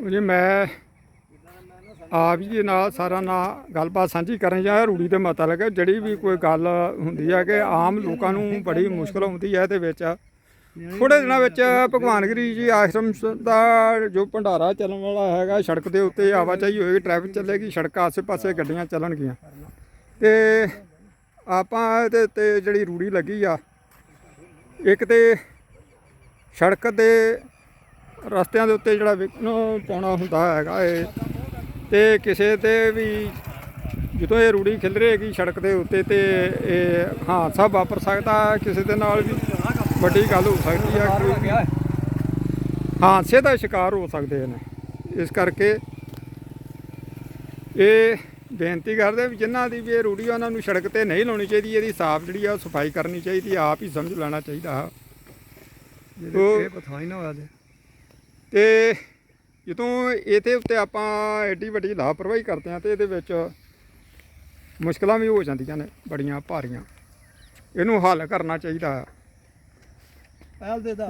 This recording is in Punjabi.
ਜੀ ਮੈਂ ਆਪ ਜੀ ਦੇ ਨਾਲ ਸਾਰਾ ਨਾਲ ਗੱਲਬਾਤ ਸਾਂਝੀ ਕਰਨ ਜਾਂ ਰੂੜੀ ਦੇ ਮਤਲਬ ਜਿਹੜੀ ਵੀ ਕੋਈ ਗੱਲ ਹੁੰਦੀ ਹੈ ਕਿ ਆਮ ਲੋਕਾਂ ਨੂੰ ਬੜੀ ਮੁਸ਼ਕਲ ਆਉਂਦੀ ਹੈ ਇਹਦੇ ਵਿੱਚ ਥੋੜੇ ਦਿਨਾਂ ਵਿੱਚ ਭਗਵਾਨਗਰੀ ਜੀ ਆਸ਼ਰਮ ਦਾ ਜੋ ਭੰਡਾਰਾ ਚੱਲਣ ਵਾਲਾ ਹੈਗਾ, ਸੜਕ ਦੇ ਉੱਤੇ ਆਵਾਜਾਈ ਹੋਏਗੀ, ਟ੍ਰੈਫਿਕ ਚੱਲੇਗੀ, ਸੜਕ ਆਸੇ-ਪਾਸੇ ਗੱਡੀਆਂ ਚੱਲਣਗੀਆਂ। ਤੇ ਆਪਾਂ ਇਹਦੇ ਤੇ ਜਿਹੜੀ ਰੂੜੀ ਲੱਗੀ ਆ, ਇੱਕ ਤੇ ਸੜਕ ਦੇ ਰਸਤਿਆਂ ਦੇ ਉੱਤੇ ਜਿਹੜਾ ਵਿਘਨ ਪਾਉਣਾ ਹੁੰਦਾ ਹੈਗਾ ਇਹ। ਤੇ ਕਿਸੇ ਤੇ ਵੀ ਜਦੋਂ ਇਹ ਰੂੜੀ ਖਿਲਰੇਗੀ ਸੜਕ ਦੇ ਉੱਤੇ ਤੇ ਇਹ ਹਾਦਸਾ ਵਾਪਰ ਸਕਦਾ ਕਿਸੇ ਦੇ ਨਾਲ ਵੀ ਵੱਡੀ ਗੱਲ ਹੋ ਸਕਦੀ ਹੈ ਹਾਦਸੇ ਦਾ ਸ਼ਿਕਾਰ ਹੋ ਸਕਦੇ ਨੇ। ਇਸ ਕਰਕੇ ਇਹ ਬੇਨਤੀ ਕਰਦੇ ਵੀ ਜਿਨ੍ਹਾਂ ਦੀ ਵੀ ਇਹ ਰੂੜੀ ਉਹਨਾਂ ਨੂੰ ਸੜਕ ਤੇ ਨਹੀਂ ਲਾਉਣੀ ਚਾਹੀਦੀ ਇਹਦੀ ਸਾਫ਼ ਜਿਹੜੀ ਆ ਉਹ ਸਫ਼ਾਈ ਕਰਨੀ ਚਾਹੀਦੀ ਆਪ ਹੀ ਸਮਝ ਲੈਣਾ ਚਾਹੀਦਾ। ਹੈ ਉਹ- ਇਹ ਪਥਾ ਹੀ ਨਾ ਹੋਇਆ ਤੇ ਤੇ ਜਦੋਂ ਇਹਦੇ ਉੱਤੇ ਆਪਾਂ ਐਡੀ ਵੱਡੀ ਲਾਪਰਵਾਹੀ ਕਰਦੇ ਹਾਂ ਤੇ ਇਹਦੇ ਵਿੱਚ ਮੁਸ਼ਕਲਾਂ ਵੀ ਹੋ ਜਾਂਦੀਆਂ ਨੇ ਬੜੀਆਂ ਭਾਰੀਆਂ। ਇਹਨੂੰ ਹੱਲ ਕਰਨਾ ਚਾਹੀਦਾ। ਪਹਿਲ ਦੇ ਦਾ